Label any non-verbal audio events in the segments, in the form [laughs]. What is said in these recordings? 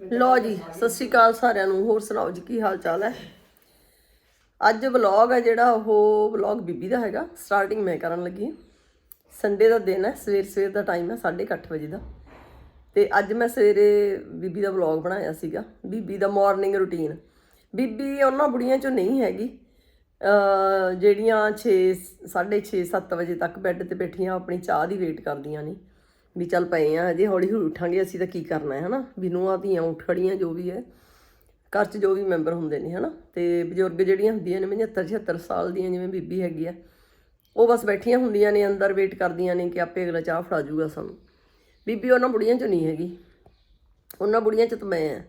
ਲੋ ਜੀ, ਸਤਿ ਸ਼੍ਰੀ ਅਕਾਲ ਸਾਰਿਆਂ ਨੂੰ, ਹੋਰ ਸੁਣਾਓ ਜੀ, ਕੀ ਹਾਲ ਚਾਲ ਹੈ? ਅੱਜ ਵਲੌਗ ਹੈ ਜਿਹੜਾ, ਉਹ ਵਲੌਗ ਬੀਬੀ ਦਾ ਹੈਗਾ ਸਟਾਰਟਿੰਗ ਮੈਂ ਕਰਨ ਲੱਗੀ ਸੰਡੇ ਦਾ ਦਿਨ ਹੈ ਸਵੇਰ ਸਵੇਰ ਦਾ ਟਾਈਮ ਹੈ 8:30 ਵਜੇ ਦਾ। ਤੇ ਅੱਜ ਮੈਂ ਸਵੇਰੇ ਬੀਬੀ ਦਾ ਵਲੌਗ ਬਣਾਇਆ ਸੀਗਾ, ਬੀਬੀ ਦਾ ਮਾਰਨਿੰਗ ਰੁਟੀਨ ਬੀਬੀ ਉਹਨਾਂ ਬੁੜੀਆਂ ਚੋਂ ਨਹੀਂ ਹੈਗੀ। ਅ ਜਿਹੜੀਆਂ 6 6:30 7 ਵਜੇ ਤੱਕ ਬੈੱਡ ਤੇ ਬੈਠੀਆਂ ਆਪਣੀ ਚਾਹ ਦੀ ਵੇਟ ਕਰਦੀਆਂ ਨੇ। ਵੀ ਚੱਲ ਪਏ ਆ ਹਜੇ ਹੌਲੀ ਹੌਲੀ ਉੱਠਾਂਗੇ ਅਸੀਂ ਤਾਂ ਕੀ ਕਰਨਾ ਹੈ, ਹਨਾ? ਵੀ ਨੂੰਹਾਂ ਧੀਆਂ ਉੱਠ ਖੜੀਆਂ ਜੋ ਵੀ ਹੈ। ਘਰ 'ਚ ਜੋ ਵੀ ਮੈਂਬਰ ਹੁੰਦੇ ਨੇ, ਹਨਾ? ਤੇ ਬਜ਼ੁਰਗ ਜਿਹੜੀਆਂ ਹੁੰਦੀਆਂ ਨੇ 75 76 ਸਾਲ ਦੀਆਂ ਜਿਵੇਂ ਬੀਬੀ ਹੈਗੀ ਆ, ਉਹ ਬਸ ਬੈਠੀਆਂ ਹੁੰਦੀਆਂ ਨੇ, ਅੰਦਰ ਵੇਟ ਕਰਦੀਆਂ ਨੇ ਕਿ ਆਪੇ ਅਗਲਾ ਚਾਹ ਫੜਾ ਜੂਗਾ ਸਾਨੂੰ। ਬੀਬੀ ਉਹਨਾਂ ਬੁੜੀਆਂ 'ਚ ਨਹੀਂ ਹੈਗੀ। ਉਹਨਾਂ ਬੁੜੀਆਂ 'ਚ ਤਾਂ ਮੈਂ ਆ।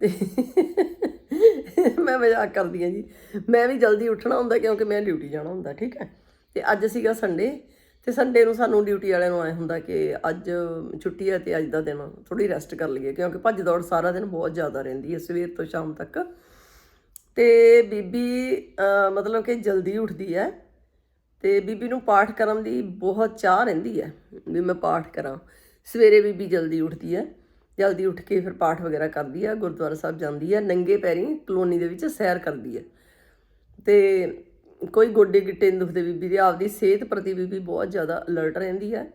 ਤੇ [laughs] ਮੈਂ ਮਜ਼ਾਕ ਕਰਦੀ ਆ ਜੀ। ਮੈਂ ਵੀ ਜਲਦੀ ਉੱਠਣਾ ਹੁੰਦਾ ਕਿਉਂਕਿ ਮੈਂ ਡਿਊਟੀ ਜਾਣਾ ਹੁੰਦਾ, ਠੀਕ ਹੈ? ਤੇ ਅੱਜ ਸੀਗਾ ਸੰਡੇ ਤੇ ਸੰਡੇ ਨੂੰ ਸਾਨੂੰ ਡਿਊਟੀ ਵਾਲਿਆਂ ਨੂੰ ਆਏ ਹੁੰਦਾ ਕਿ ਅੱਜ ਛੁੱਟੀ ਹੈ ਤੇ ਅੱਜ ਦਾ ਦਿਨ ਥੋੜੀ ਰੈਸਟ ਕਰ ਲਈਏ, ਕਿਉਂਕਿ ਭੱਜ ਦੌੜ ਸਾਰਾ ਦਿਨ ਬਹੁਤ ਜ਼ਿਆਦਾ ਰਹਿੰਦੀ ਹੈ ਸਵੇਰ ਤੋਂ ਸ਼ਾਮ ਤੱਕ। ਤੇ ਬੀਬੀ ਮਤਲਬ ਕਿ ਜਲਦੀ ਉੱਠਦੀ ਹੈ ਤੇ ਬੀਬੀ ਨੂੰ ਪਾਠ ਕਰਨ ਦੀ ਬਹੁਤ ਚਾਹ ਰਹਿੰਦੀ ਹੈ ਵੀ ਮੈਂ ਪਾਠ ਕਰਾਂ। ਸਵੇਰੇ ਬੀਬੀ ਜਲਦੀ ਉੱਠਦੀ ਹੈ, ਜਲਦੀ ਉੱਠ ਕੇ ਫਿਰ ਪਾਠ ਵਗੈਰਾ ਕਰਦੀ ਹੈ, ਗੁਰਦੁਆਰਾ ਸਾਹਿਬ ਜਾਂਦੀ ਹੈ, ਨੰਗੇ ਪੈਰੀਂ ਕਲੋਨੀ ਦੇ ਵਿੱਚ ਸੈਰ ਕਰਦੀ ਹੈ। ਤੇ ਕੋਈ ਗੋਡੇ ਗਿੱਟੇ ਨਹੀਂ ਦੁਖਦੇ ਬੀਬੀ ਦੇ, ਆਪਦੀ ਸਿਹਤ ਪ੍ਰਤੀ ਬੀਬੀ ਬਹੁਤ ਜ਼ਿਆਦਾ ਅਲਰਟ ਰਹਿੰਦੀ ਹੈ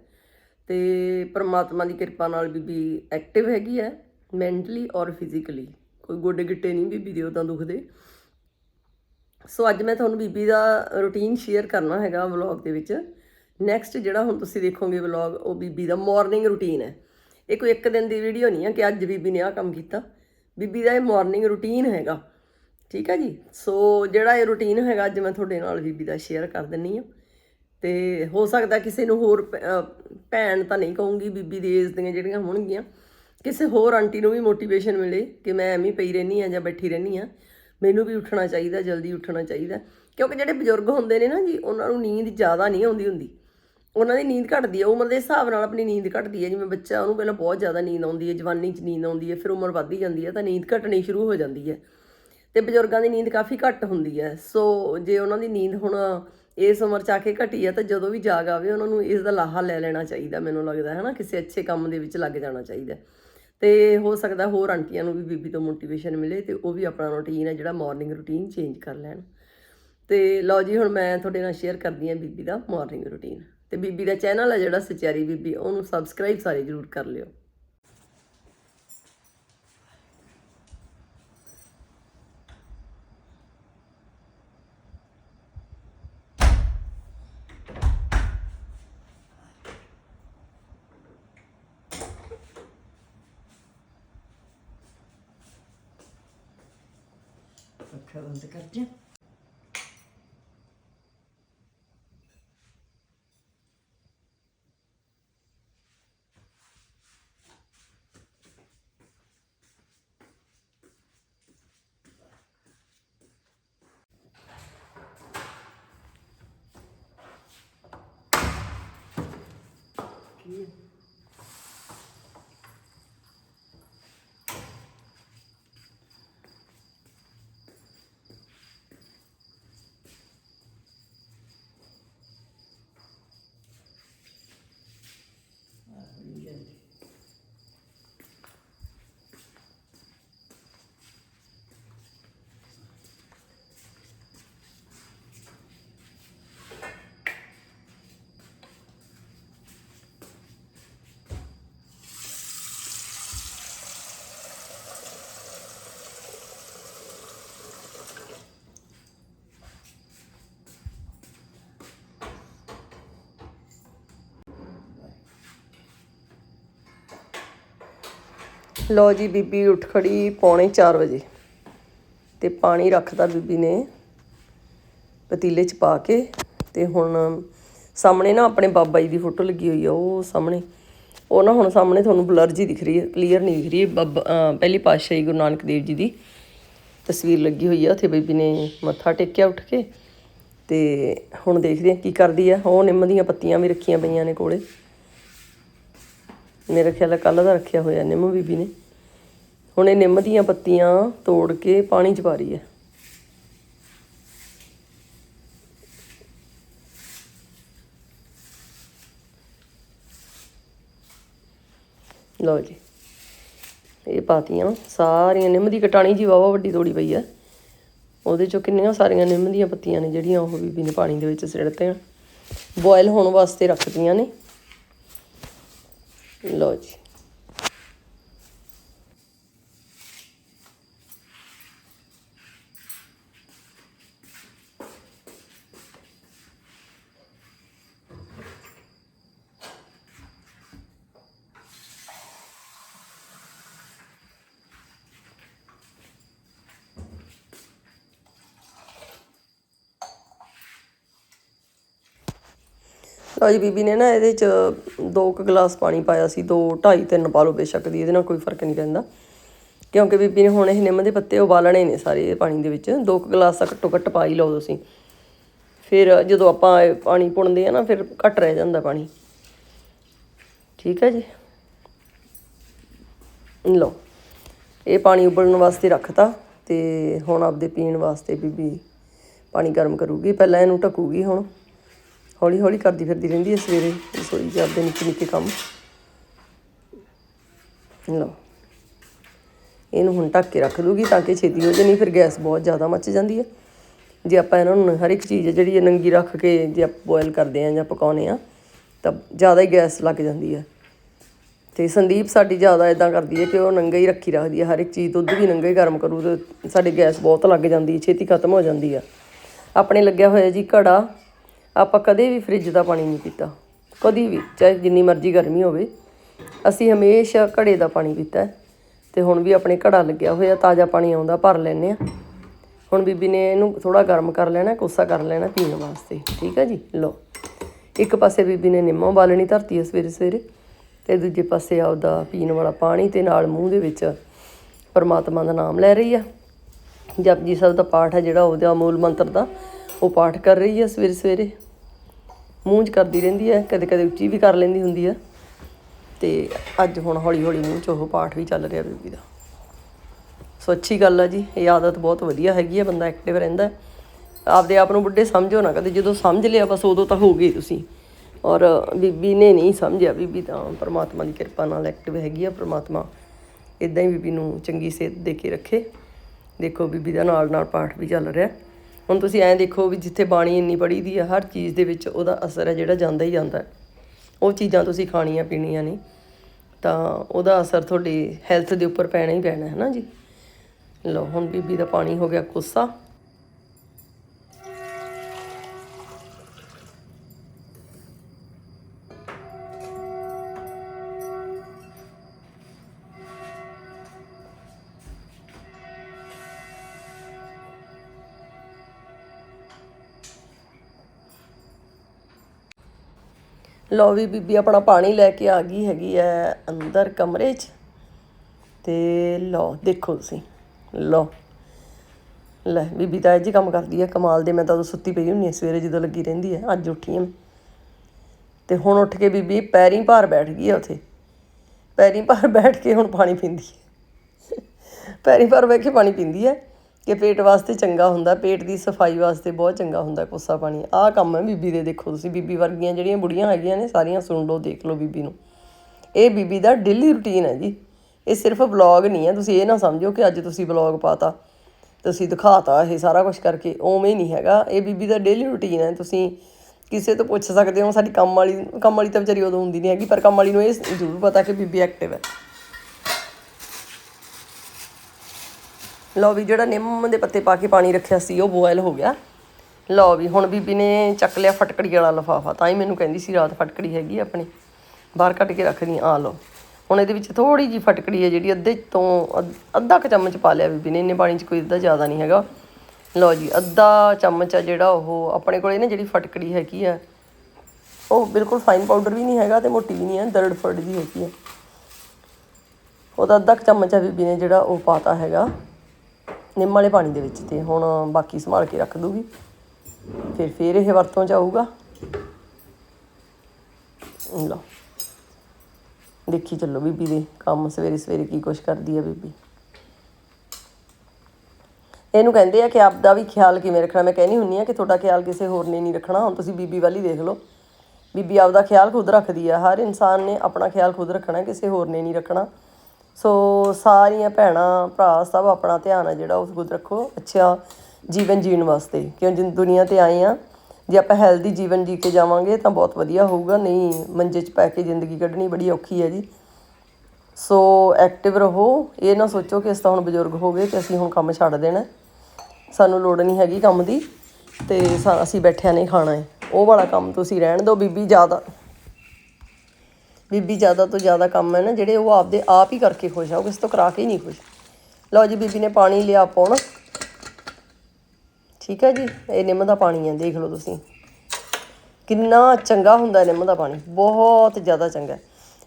ਤੇ ਪਰਮਾਤਮਾ ਦੀ ਕਿਰਪਾ ਨਾਲ ਬੀਬੀ ਐਕਟਿਵ ਹੈਗੀ ਹੈ ਮੈਂਟਲੀ ਔਰ ਫਿਜ਼ੀਕਲੀ ਕੋਈ ਗੋਡੇ ਗਿੱਟੇ ਨਹੀਂ ਬੀਬੀ ਦੇ ਉਦਾਂ ਦੁਖਦੇ। ਸੋ ਅੱਜ ਮੈਂ ਤੁਹਾਨੂੰ ਬੀਬੀ ਦਾ ਰੁਟੀਨ ਸ਼ੇਅਰ ਕਰਨਾ ਹੈਗਾ ਵਲੌਗ ਦੇ ਵਿੱਚ। ਨੈਕਸਟ ਜਿਹੜਾ ਹੁਣ ਤੁਸੀਂ ਦੇਖੋਗੇ ਵਲੌਗ ਉਹ ਬੀਬੀ ਦਾ ਮਾਰਨਿੰਗ ਰੁਟੀਨ ਹੈ। ਇਹ ਕੋਈ ਇੱਕ ਦਿਨ ਦੀ ਵੀਡੀਓ ਨਹੀਂ ਹੈ ਕਿ ਅੱਜ ਬੀਬੀ ਨੇ ਆਹ ਕੰਮ ਕੀਤਾ। ਬੀਬੀ ਦਾ ਇਹ ਮਾਰਨਿੰਗ ਰੁਟੀਨ ਹੈਗਾ। ਠੀਕ ਹੈ ਜੀ? ਸੋ ਜਿਹੜਾ ਇਹ ਰੁਟੀਨ ਹੈਗਾ, ਅੱਜ ਮੈਂ ਤੁਹਾਡੇ ਨਾਲ ਬੀਬੀ ਦਾ ਸ਼ੇਅਰ ਕਰ ਦਿੰਨੀ ਆ। ਤੇ ਹੋ ਸਕਦਾ ਕਿਸੇ ਨੂੰ ਹੋਰ ਭ- ਭੈਣ ਤਾਂ ਨਹੀਂ ਕਹੂੰਗੀ ਬੀਬੀ ਦੇ ਏਜ ਦੀਆਂ ਜਿਹੜੀਆਂ ਹੋਣਗੀਆਂ। ਕਿਸੇ ਹੋਰ ਆਂਟੀ ਨੂੰ ਵੀ ਮੋਟੀਵੇਸ਼ਨ ਮਿਲੇ ਕਿ ਮੈਂ ਐਵੇਂ ਪਈ ਰਹਿਣੀ ਆ ਜਾਂ ਬੈਠੀ ਰਹਿਣੀ ਆ। ਮੈਨੂੰ ਵੀ ਉੱਠਣਾ ਚਾਹੀਦਾ, ਜਲਦੀ ਉੱਠਣਾ ਚਾਹੀਦਾ। ਕਿਉਂਕਿ ਜਿਹੜੇ ਬਜ਼ੁਰਗ ਹੁੰਦੇ ਨੇ ਨਾ ਜੀ, ਉਹਨਾਂ ਨੂੰ ਨੀਂਦ ਜ਼ਿਆਦਾ ਨਹੀਂ ਆਉਂਦੀ ਹੁੰਦੀ। ਉਹਨਾਂ ਦੀ ਨੀਂਦ ਘਟਦੀ ਹੈ ਉਮਰ ਦੇ ਹਿਸਾਬ ਨਾਲ ਆਪਣੀ ਨੀਂਦ ਘਟਦੀ ਹੈ ਜਿਵੇਂ ਬੱਚਾ, ਉਹਨੂੰ ਪਹਿਲਾਂ ਬਹੁਤ ਜ਼ਿਆਦਾ ਨੀਂਦ ਆਉਂਦੀ ਹੈ ਜਵਾਨੀ 'ਚ ਨੀਂਦ ਆਉਂਦੀ ਹੈ ਫਿਰ ਉਮਰ ਵੱਧਦੀ ਜਾਂਦੀ ਹੈ ਤਾਂ ਨੀਂਦ ਘਟਣੀ ਸ਼ੁਰੂ ਹੋ ਜਾਂਦੀ ਹੈ ਤੇ ਬਜ਼ੁਰਗਾਂ ਦੀ ਨੀਂਦ ਕਾਫੀ ਘੱਟ ਹੁੰਦੀ ਹੈ। ਸੋ ਜੇ ਉਹਨਾਂ ਦੀ ਨੀਂਦ ਹੁਣ ਇਸ ਉਮਰ 'ਚ ਆ ਕੇ ਘਟੀ ਹੈ ਤਾਂ ਜਦੋਂ ਵੀ ਜਾਗ ਆਵੇ ਉਹਨਾਂ ਨੂੰ ਇਸ ਦਾ ਲਾਹਾ ਲੈ ਲੈਣਾ ਚਾਹੀਦਾ ਮੈਨੂੰ ਲੱਗਦਾ ਹੈ ਨਾ ਕਿਸੇ ਅੱਛੇ ਕੰਮ ਦੇ ਵਿੱਚ ਲੱਗ ਜਾਣਾ ਚਾਹੀਦਾ। ਤੇ ਹੋ ਸਕਦਾ ਹੋਰ ਆਂਟੀਆਂ ਨੂੰ ਵੀ ਬੀਬੀ ਤੋਂ ਮੋਟੀਵੇਸ਼ਨ ਮਿਲੇ ਤੇ ਉਹ ਵੀ ਆਪਣਾ ਰੁਟੀਨ ਹੈ ਜਿਹੜਾ ਮਾਰਨਿੰਗ ਰੁਟੀਨ ਚੇਂਜ ਕਰ ਲੈਣ। ਤੇ ਲਓ ਜੀ, ਹੁਣ ਮੈਂ ਤੁਹਾਡੇ ਨਾਲ ਸ਼ੇਅਰ ਕਰਦੀ ਹਾਂ ਬੀਬੀ ਦਾ ਮਾਰਨਿੰਗ ਰੁਟੀਨ ਤੇ ਬੀਬੀ ਦਾ ਚੈਨਲ ਹੈ ਜਿਹੜਾ ਸਚਿਆਰੀ ਬੀਬੀ, ਉਹਨੂੰ ਸਬਸਕ੍ਰਾਈਬ ਸਾਰੇ ਜਰੂਰ ਕਰ ਲਿਓ। ਅੱਖਾਂ ਬੰਦ ਕਰ ਜਾ ਲੋ ਜੀ ਬੀਬੀ ਉੱਠ ਖੜੀ ਪੌਣੇ 4 ਵਜੇ। ਤੇ ਪਾਣੀ ਰੱਖਦਾ ਬੀਬੀ ਨੇ ਪਤੀਲੇ 'ਚ ਪਾ ਕੇ। ਤੇ ਹੁਣ ਸਾਹਮਣੇ ਨਾ ਆਪਣੇ ਬਾਬਾ ਜੀ ਦੀ ਫੋਟੋ ਲੱਗੀ ਹੋਈ ਆ, ਉਹ ਸਾਹਮਣੇ। ਉਹ ਨਾ ਹੁਣ ਸਾਹਮਣੇ ਤੁਹਾਨੂੰ ਬਲਰ ਜੀ ਦਿਖ ਰਹੀ ਹੈ, ਕਲੀਅਰ ਨਹੀਂ ਦਿਖ ਰਹੀ ਬਾਬਾ ਪਹਿਲੀ ਪਾਤਸ਼ਾਹੀ ਗੁਰੂ ਨਾਨਕ ਦੇਵ ਜੀ ਦੀ ਤਸਵੀਰ ਲੱਗੀ ਹੋਈ ਆ, ਉੱਥੇ ਬੀਬੀ ਨੇ ਮੱਥਾ ਟੇਕਿਆ ਉੱਠ ਕੇ। ਤੇ ਹੁਣ ਦੇਖਦੇ ਆ ਕੀ ਕਰਦੀ ਆ। ਉਹ ਨਿੰਮ ਦੀਆਂ ਪੱਤੀਆਂ ਵੀ ਰੱਖੀਆਂ ਪਈਆਂ ਨੇ ਕੋਲੇ। ਮੇਰੇ ਖਿਆਲ ਕੱਲ ਦਾ ਰੱਖਿਆ ਹੋਇਆ ਨਿੰਮ ਬੀਬੀ ਨੇ। ਹੁਣ ਇਹ ਨਿੰਮ ਦੀਆਂ ਪੱਤੀਆਂ ਤੋੜ ਕੇ ਪਾਣੀ 'ਚ ਪਾ ਰਹੀ ਹੈ। ਲਓ ਜੀ, ਇਹ ਪਾਤੀਆਂ ਸਾਰੀਆਂ ਨਿੰਮ ਦੀ ਕਟਾਣੀ ਜੀ ਵਾਵਾ ਵੱਡੀ ਤੋੜੀ ਪਈ ਹੈ। ਉਹਦੇ ਚੋਂ ਕਿੰਨੀਆਂ ਸਾਰੀਆਂ ਨਿੰਮ ਦੀਆਂ ਪੱਤੀਆਂ ਨੇ ਜਿਹੜੀਆਂ ਉਹ ਬੀਬੀ ਨੇ ਪਾਣੀ ਦੇ ਵਿੱਚ ਸਿੱਟਤੀਆਂ ਬੋਇਲ ਹੋਣ ਵਾਸਤੇ ਰੱਖਦੀਆਂ ਨੇ। ਲਓ ਜੀ। ਲਓ ਜੀ ਬੀਬੀ ਨੇ ਨਾ ਇਹਦੇ ਚ ਦੋ ਕੁ ਗਲਾਸ ਪਾਣੀ ਪਾਇਆ ਸੀ, ਦੋ, ਢਾਈ, ਤਿੰਨ ਪਾ ਲਓ ਬੇਸ਼ੱਕ ਦੀ, ਇਹਦੇ ਨਾਲ ਕੋਈ ਫ਼ਰਕ ਨਹੀਂ ਪੈਂਦਾ। ਕਿਉਂਕਿ ਬੀਬੀ ਨੇ ਹੁਣ ਇਹ ਨਿੰਮ ਦੇ ਪੱਤੇ ਉਬਾਲਣੇ ਨੇ ਸਾਰੇ ਇਹ ਪਾਣੀ ਦੇ ਵਿੱਚ, ਦੋ ਕੁ ਗਲਾਸ ਤਾਂ ਘੱਟੋ ਘੱਟ ਪਾ ਹੀ ਲਓ ਤੁਸੀਂ। ਫਿਰ ਜਦੋਂ ਆਪਾਂ ਪਾਣੀ ਪੁਣਦੇ ਆ ਨਾ, ਫਿਰ ਘੱਟ ਰਹਿ ਜਾਂਦਾ ਪਾਣੀ। ਠੀਕ ਹੈ ਜੀ? ਲਓ, ਇਹ ਪਾਣੀ ਉਬਲਣ ਵਾਸਤੇ ਰੱਖਤਾ ਤੇ ਹੁਣ ਆਪਦੇ ਪੀਣ ਵਾਸਤੇ ਬੀਬੀ ਪਾਣੀ ਗਰਮ ਕਰੂਗੀ, ਪਹਿਲਾਂ ਇਹਨੂੰ ਢੱਕੂਗੀ ਹੁਣ। ਹੌਲੀ ਹੌਲੀ ਕਰਦੀ ਫਿਰਦੀ ਰਹਿੰਦੀ ਹੈ ਸਵੇਰੇ, ਰਸੋਈ 'ਚ ਆਪਦੇ ਨਿੱਕੇ ਨਿੱਕੇ ਕੰਮ। ਲਓ। ਇਹਨੂੰ ਹੁਣ ਢੱਕ ਕੇ ਰੱਖ ਦੂਗੀ ਤਾਂ ਕਿ ਛੇਤੀ ਹੋ ਜੇ, ਨਹੀਂ ਫਿਰ ਗੈਸ ਬਹੁਤ ਜ਼ਿਆਦਾ ਮੱਚ ਜਾਂਦੀ ਹੈ। ਜੇ ਆਪਾਂ ਇਹਨਾਂ ਨੂੰ ਹਰ ਇੱਕ ਚੀਜ਼ ਜਿਹੜੀ ਹੈ ਨੰਗੀ ਰੱਖ ਕੇ ਜੇ ਆਪਾਂ ਬੋਇਲ ਕਰਦੇ ਆ ਜਾਂ ਪਕਾਉਂਦੇ ਆ ਤਾਂ ਜ਼ਿਆਦਾ ਹੀ ਗੈਸ ਲੱਗ ਜਾਂਦੀ ਹੈ। ਤੇ ਸੰਦੀਪ ਸਾਡੀ ਜ਼ਿਆਦਾ ਇਦਾਂ ਕਰਦੀ ਹੈ ਕਿ ਉਹ ਨੰਗਾ ਹੀ ਰੱਖੀ ਰੱਖਦੀ ਹੈ। ਹਰ ਇੱਕ ਚੀਜ਼ ਦੁੱਧ ਵੀ ਨੰਗਾ ਹੀ ਗਰਮ ਕਰੂ ਤੇ ਸਾਡੀ ਗੈਸ ਬਹੁਤ ਲੱਗ ਜਾਂਦੀ ਹੈ, ਛੇਤੀ ਖਤਮ ਹੋ ਜਾਂਦੀ ਆ ਆਪਣੇ ਲੱਗਿਆ ਹੋਇਆ ਜੀ ਘੜਾ ਆਪਾਂ ਕਦੇ ਵੀ ਫ੍ਰਿਜ ਦਾ ਪਾਣੀ ਨਹੀਂ ਪੀਤਾ। ਕਦੀ ਵੀ, ਚਾਹੇ ਜਿੰਨੀ ਮਰਜ਼ੀ ਗਰਮੀ ਹੋਵੇ। ਅਸੀਂ ਹਮੇਸ਼ਾ ਘੜੇ ਦਾ ਪਾਣੀ ਪੀਤਾ ਹੈ। ਤੇ ਹੁਣ ਵੀ ਆਪਣੇ ਘੜਾ ਲੱਗਿਆ ਹੋਇਆ, ਤਾਜ਼ਾ ਪਾਣੀ ਆਉਂਦਾ, ਭਰ ਲੈਨੇ ਆ ਹੁਣ ਬੀਬੀ ਨੇ ਇਹਨੂੰ ਥੋੜਾ ਗਰਮ ਕਰ ਲੈਣਾ, ਕੋਸਾ ਕਰ ਲੈਣਾ ਪੀਣ ਵਾਸਤੇ। ਠੀਕ ਹੈ ਜੀ? ਲਓ। ਇੱਕ ਪਾਸੇ ਬੀਬੀ ਨੇ ਨਿੰਮੋਂ ਬਾਲਣੀ ਧਰਤੀ ਹੈ ਸਵੇਰੇ ਸਵੇਰੇ, ਤੇ ਦੂਜੇ ਪਾਸੇ ਆਪਦਾ ਪੀਣ ਵਾਲਾ ਪਾਣੀ ਤੇ ਨਾਲ ਮੂੰਹ ਦੇ ਵਿੱਚ ਪਰਮਾਤਮਾ ਦਾ ਨਾਮ ਲੈ ਰਹੀ ਆ। ਜਪਜੀ ਸਾਹਿਬ ਦਾ ਪਾਠ ਹੈ ਜਿਹੜਾ, ਉਹਦਾ ਮੂਲ ਮੰਤਰ ਦਾ। ਉਹ ਪਾਠ ਕਰ ਰਹੀ ਆ ਸਵੇਰੇ ਸਵੇਰੇ। ਮੂੰਹ 'ਚ ਕਰਦੀ ਰਹਿੰਦੀ ਹੈ ਕਦੇ ਕਦੇ ਉੱਚੀ ਵੀ ਕਰ ਲੈਂਦੀ ਹੁੰਦੀ ਆ। ਤੇ ਅੱਜ ਹੁਣ ਹੌਲੀ ਹੌਲੀ ਮੂੰਹ 'ਚ ਉਹ ਪਾਠ ਵੀ ਚੱਲ ਰਿਹਾ ਬੀਬੀ ਦਾ। ਸੋ ਅੱਛੀ ਗੱਲ ਆ ਜੀ, ਇਹ ਆਦਤ ਬਹੁਤ ਵਧੀਆ ਹੈਗੀ ਆ, ਬੰਦਾ ਐਕਟਿਵ ਰਹਿੰਦਾ। ਆਪਦੇ ਆਪ ਨੂੰ ਬੁੱਢੇ ਸਮਝੋ ਨਾ, ਕਦੇ ਜਦੋਂ ਸਮਝ ਲਿਆ ਬਸ ਉਦੋਂ ਤਾਂ ਹੋ ਗਏ ਤੁਸੀਂ। ਔਰ ਬੀਬੀ ਨੇ ਨਹੀਂ ਸਮਝਿਆ, ਬੀਬੀ ਤਾਂ ਪਰਮਾਤਮਾ ਦੀ ਕਿਰਪਾ ਨਾਲ ਐਕਟਿਵ ਹੈਗੀ ਆ, ਪਰਮਾਤਮਾ ਇਦਾਂ ਹੀ ਬੀਬੀ ਨੂੰ ਚੰਗੀ ਸਿਹਤ ਦੇ ਕੇ ਰੱਖੇ। ਦੇਖੋ ਬੀਬੀ ਦਾ ਨਾਲ ਨਾਲ ਪਾਠ ਵੀ ਚੱਲ ਰਿਹਾ। ਹੁਣ ਤੁਸੀਂ ਐਂ ਦੇਖੋ ਵੀ ਜਿੱਥੇ ਬਾਣੀ ਇੰਨੀ ਪੜ੍ਹੀ ਦੀ ਆ, ਹਰ ਚੀਜ਼ ਦੇ ਵਿੱਚ ਉਹਦਾ ਅਸਰ ਹੈ ਜਿਹੜਾ ਜਾਂਦਾ ਹੀ ਜਾਂਦਾ ਉਹ ਚੀਜ਼ਾਂ ਤੁਸੀਂ ਖਾਣੀਆਂ ਪੀਣੀਆਂ ਨੇ ਤਾਂ ਉਹਦਾ ਅਸਰ ਤੁਹਾਡੀ ਹੈਲਥ ਦੇ ਉੱਪਰ ਪੈਣਾ ਹੀ ਪੈਣਾ ਹੈ ਨਾ ਜੀ। ਲਓ, ਹੁਣ ਬੀਬੀ ਦਾ ਪਾਣੀ ਹੋ ਗਿਆ ਕੋਸਾ। ਲਓ ਵੀ ਬੀਬੀ ਆਪਣਾ ਪਾਣੀ ਲੈ ਕੇ ਆ ਗਈ ਹੈਗੀ ਹੈ ਅੰਦਰ ਕਮਰੇ 'ਚ। ਤੇ ਲਓ, ਦੇਖੋ ਤੁਸੀਂ। ਲਓ। ਲੈ, ਬੀਬੀ ਤਾਂ ਇਹ ਜੀ ਕੰਮ ਕਰਦੀ ਹੈ ਕਮਾਲ ਦੇ ਮੈਂ ਤਾਂ ਉਦੋਂ ਸੁੱਤੀ ਪਈ ਹੁੰਨੀ ਹਾਂ ਸਵੇਰੇ ਜਦੋਂ ਲੱਗੀ ਰਹਿੰਦੀ ਹੈ ਅੱਜ ਉੱਠੀ ਹਾਂ ਤੇ ਹੁਣ ਉੱਠ ਕੇ ਬੀਬੀ ਪੈਰੀਂ ਭਾਰ ਬੈਠ ਗਈ ਹੈ ਉੱਥੇ। ਪੈਰੀਂ ਭਾਰ ਬੈਠ ਕੇ ਹੁਣ ਪਾਣੀ ਪੀਂਦੀ ਹੈ ਪੈਰੀਂ ਭਾਰ ਬੈਠ ਕੇ ਪਾਣੀ ਪੀਂਦੀ ਹੈ ਕਿ ਪੇਟ ਵਾਸਤੇ ਚੰਗਾ ਹੁੰਦਾ, ਪੇਟ ਦੀ ਸਫ਼ਾਈ ਵਾਸਤੇ ਬਹੁਤ ਚੰਗਾ ਹੁੰਦਾ ਕੋਸਾ ਪਾਣੀ। ਆਹ ਕੰਮ ਹੈ ਬੀਬੀ ਦੇ, ਦੇਖੋ ਤੁਸੀਂ, ਬੀਬੀ ਵਰਗੀਆਂ ਜਿਹੜੀਆਂ ਬੁੜੀਆਂ ਹੈਗੀਆਂ ਨੇ, ਸਾਰੀਆਂ ਸੁਣ ਲਓ, ਦੇਖ ਲਓ ਬੀਬੀ ਨੂੰ। ਇਹ ਬੀਬੀ ਦਾ ਡੇਲੀ ਰੁਟੀਨ ਹੈ ਜੀ। ਇਹ ਸਿਰਫ ਵਲੌਗ ਨਹੀਂ ਹੈ, ਤੁਸੀਂ ਇਹ ਨਾ ਸਮਝੋ ਕਿ ਅੱਜ ਤੁਸੀਂ ਵਲੌਗ ਪਾਤਾ, ਤੁਸੀਂ ਦਿਖਾਤਾ, ਇਹ ਸਾਰਾ ਕੁਝ ਕਰਕੇ, ਉਵੇਂ ਨਹੀਂ ਹੈਗਾ। ਇਹ ਬੀਬੀ ਦਾ ਡੇਲੀ ਰੁਟੀਨ ਹੈ, ਤੁਸੀਂ ਕਿਸੇ ਤੋਂ ਪੁੱਛ ਸਕਦੇ ਹੋ, ਸਾਡੀ ਕੰਮ ਵਾਲੀ ਕੰਮ ਵਾਲੀ ਤਾਂ ਵਿਚਾਰੀ ਉਦੋਂ ਹੁੰਦੀ ਨਹੀਂ ਹੈਗੀ, ਪਰ ਕੰਮ ਵਾਲੀ ਨੂੰ ਇਹ ਜ਼ਰੂਰ ਪਤਾ ਕਿ ਬੀਬੀ ਐਕਟਿਵ ਹੈ। ਲਓ ਵੀ ਜਿਹੜਾ ਨਿੰਮ ਦੇ ਪੱਤੇ ਪਾ ਕੇ ਪਾਣੀ ਰੱਖਿਆ ਸੀ, ਉਹ ਬੋਇਲ ਹੋ ਗਿਆ। ਲਓ ਵੀ ਹੁਣ ਬੀਬੀ ਨੇ ਚੱਕ ਲਿਆ ਫਟਕੜੀ ਵਾਲਾ ਲਫਾਫਾ, ਤਾਂ ਹੀ ਮੈਨੂੰ ਕਹਿੰਦੀ ਸੀ ਰਾਤ ਫਟਕੜੀ ਹੈਗੀ ਆ ਆਪਣੀ। ਬਾਹਰ ਕੱਢ ਕੇ ਰੱਖਦੀ ਆ ਲਓ। ਹੁਣ ਇਹਦੇ ਵਿੱਚ ਥੋੜੀ ਜੀ ਫਟਕੜੀ ਹੈ ਜਿਹੜੀ ਅੱਧੇ ਤੋਂ ਅੱਧ- ਅੱਧਾ ਕੁ ਚਮਚ ਪਾ ਲਿਆ ਬੀਬੀ ਨੇ, ਇੰਨੇ ਪਾਣੀ 'ਚ ਕੋਈ ਅੱਧਾ ਜ਼ਿਆਦਾ ਨਹੀਂ ਹੈਗਾ। ਲਓ ਜੀ, ਅੱਧਾ ਚਮਚ ਆ ਜਿਹੜਾ ਉਹ, ਆਪਣੇ ਕੋਲੇ ਨਾ ਜਿਹੜੀ ਫਟਕੜੀ ਹੈਗੀ ਆ, ਉਹ ਬਿਲਕੁਲ ਫਾਈਨ ਪਾਊਡਰ ਵੀ ਨਹੀਂ ਹੈਗਾ ਤੇ ਮੋਟੀ ਵੀ ਨਹੀਂ ਹੈ, ਦਰੜ ਫੜ ਦੀ ਹੈਗੀ ਆ। ਉਹਦਾ ਅੱਧਾ ਕੁ ਚਮਚ ਆ ਬੀਬੀ ਨੇ ਜਿਹੜਾ ਉਹ ਪਾਤਾ ਹੈਗਾ। ਨਿੰਮ ਵਾਲੇ ਪਾਣੀ ਦੇ ਵਿੱਚ ਤੇ ਹੁਣ ਬਾਕੀ ਸੰਭਾਲ ਕੇ ਰੱਖ ਦੂਗੀ। ਫਿਰ ਫਿਰ ਇਹ ਵਰਤੋਂ ਜਾਊਗਾ। ਲਓ। ਦੇਖੀ ਚੱਲੋ ਬੀਬੀ ਦੇ ਕੰਮ, ਸਵੇਰੇ ਸਵੇਰੇ ਕੀ ਕੁਛ ਕਰਦੀ ਆ ਬੀਬੀ। ਇਹਨੂੰ ਕਹਿੰਦੇ ਆ ਕਿ ਆਪ ਦਾ ਵੀ ਖਿਆਲ ਕਿਵੇਂ ਰੱਖਣਾ। ਮੈਂ ਕਹਿੰਦੀ ਹੁੰਨੀ ਆ ਕਿ ਤੁਹਾਡਾ ਖਿਆਲ ਕਿਸੇ ਹੋਰ ਨੇ ਨਹੀਂ ਰੱਖਣਾ। ਹੁਣ ਤੁਸੀਂ ਬੀਬੀ ਵਾਲੀ ਦੇਖ ਲਓ। ਬੀਬੀ ਆਪ ਦਾ ਖਿਆਲ ਖੁਦ ਰੱਖਦੀ ਆ। ਹਰ ਇਨਸਾਨ ਨੇ ਆਪਣਾ ਖਿਆਲ ਖੁਦ ਰੱਖਣਾ, ਕਿਸੇ ਹੋਰ ਨੇ ਨਹੀਂ ਰੱਖਣਾ। ਸੋ ਸਾਰੀਆਂ ਭੈਣਾਂ, ਭਰਾ ਸਭ ਆਪਣਾ ਧਿਆਨ ਹੈ ਜਿਹੜਾ, ਉਸ ਖੁਦ ਰੱਖੋ। ਅੱਛਾ, ਜੀਵਨ ਜੀਣ ਵਾਸਤੇ। ਕਿਉਂ ਜਿੰ ਦੁਨੀਆ ਤੇ ਆਏ ਆ, ਜੇ ਆਪਾਂ ਹੈਲਦੀ ਜੀਵਨ ਜੀ ਕੇ ਜਾਵਾਂਗੇ ਤਾਂ ਬਹੁਤ ਵਧੀਆ ਹੋਊਗਾ। ਨਹੀਂ, ਮੰਜੇ 'ਚ ਪੈ ਕੇ ਜ਼ਿੰਦਗੀ ਕੱਢਣੀ ਬੜੀ ਔਖੀ ਹੈ ਜੀ। ਸੋ ਐਕਟਿਵ ਰਹੋ। ਇਹ ਨਾ ਸੋਚੋ ਕਿ ਅਸੀਂ ਤਾਂ ਹੁਣ ਬਜ਼ੁਰਗ ਹੋ ਗਏ ਤੇ ਅਸੀਂ ਹੁਣ ਕੰਮ ਛੱਡ ਦੇਣਾ। ਸਾਨੂੰ ਲੋੜ ਨਹੀਂ ਹੈਗੀ ਕੰਮ ਦੀ ਤੇ ਸਾ- ਅਸੀਂ ਬੈਠਿਆਂ ਨਹੀਂ ਖਾਣਾ ਹੈ। ਉਹ ਵਾਲਾ ਕੰਮ ਤੁਸੀਂ ਰਹਿਣ ਦਿਓ ਬੀਬੀ, ਜ਼ਿਆਦਾ ਬੀਬੀ ਜ਼ਿਆਦਾ ਤੋਂ ਜ਼ਿਆਦਾ ਕੰਮ ਹੈ ਨਾ, ਜਿਹੜੇ ਉਹ ਆਪਦੇ ਆਪ ਹੀ ਕਰਕੇ ਖੁਸ਼ ਆ, ਉਹ ਕਿਸੇ ਤੋਂ ਕਰਾ ਕੇ ਹੀ ਨਹੀਂ ਖੁਸ਼। ਲਓ ਜੀ, ਬੀਬੀ ਨੇ ਪਾਣੀ ਲਿਆ ਪਾਉਣਾ। ਠੀਕ ਹੈ ਜੀ, ਇਹ ਨਿੰਮ ਦਾ ਪਾਣੀ ਹੈ, ਦੇਖ ਲਓ ਤੁਸੀਂ। ਕਿੰਨਾ ਚੰਗਾ ਹੁੰਦਾ ਨਿੰਮ ਦਾ ਪਾਣੀ, ਬਹੁਤ ਜ਼ਿਆਦਾ ਚੰਗਾ